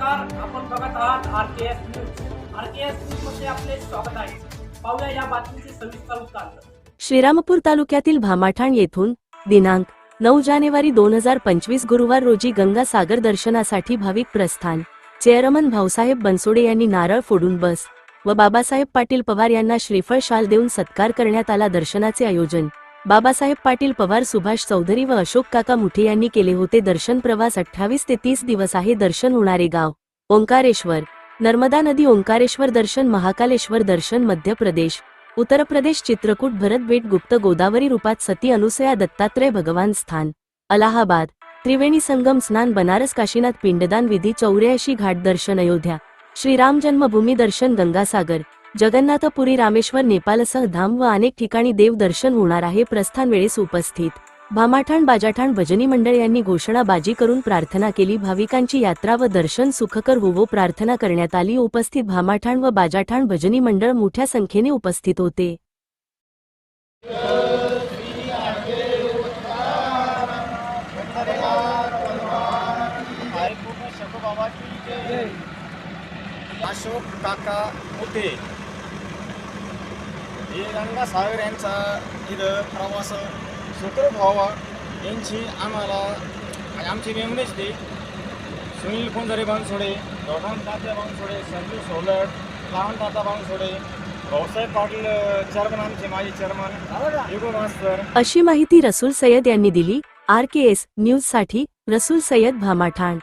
नमस्कार आपण बघत आहात R K S news R K S न्यूजमध्ये आपले स्वागत आहे. पाहूया या बातमीचे सविस्तर उत्तर. श्रीरामपूर तालुक्यातील भामाठाण येथून दिनांक नऊ जानेवारी दोन हजार पंचवीस गुरुवार रोजी गंगासागर दर्शनासाठी भाविक प्रस्थान. चेअरमन भाऊसाहेब बनसोडे यांनी नारळ फोडून बस व बाबासाहेब पाटील पवार यांना श्रीफळ शाल देऊन सत्कार करण्यात आला दर्शनाचे आयोजन. बाबासाहेब पाटील पवार सुभाष चौधरी व अशोक काका मुठे यांनी केले होते दर्शन प्रवास अठ्ठावीस ते तीस दिवस आहे दर्शन होणारे गाव. ओंकारेश्वर. नर्मदा नदी ओंकारेश्वर दर्शन महाकालेश्वर दर्शन मध्य प्रदेश. उत्तर प्रदेश चित्रकूट भरत बेट गुप्त गोदावरी रूपात सती अनुसया दत्तात्रय भगवान स्थान. अलाहाबाद. त्रिवेणी संगम स्नान बनारस काशीनाथ पिंडदान विधी चौऱ्याऐंशी घाट दर्शन अयोध्या. श्रीराम जन्मभूमी दर्शन गंगासागर. जगन्नाथपुरी रामेश्वर नेपालसह धाम व अनेक ठिकाणी देव दर्शन होणार आहे. प्रस्थान वेळेस उपस्थित. भामाठाण बाजाठाण भजनी मंडळ यांनी घोषणाबाजी करून प्रार्थना केली. भाविकांची यात्रा व दर्शन सुखकर होवो प्रार्थना करण्यात आली. उपस्थित भामाठाण व बाजाठाण भजनी मंडळ मोठ्या संख्येने उपस्थित होते. अशोक काका मोठे हे गंगासागर यांचा इथं प्रवास सुखरूप व्हावा यांची आम्हाला आमची मेमरीच ती. सुनील कुंजारे बांगसोडे दोघां तात्या बांगसोडे संजू सोलट लहान ताता बांगसोडे भाऊसाहेब पाटील चेअरमन आमचे माजी चेअरमन युगो मास्तर. अशी माहिती रसूल सय्यद यांनी दिली. आर के एस न्यूजसाठी रसूल सय्यद भामाठाण.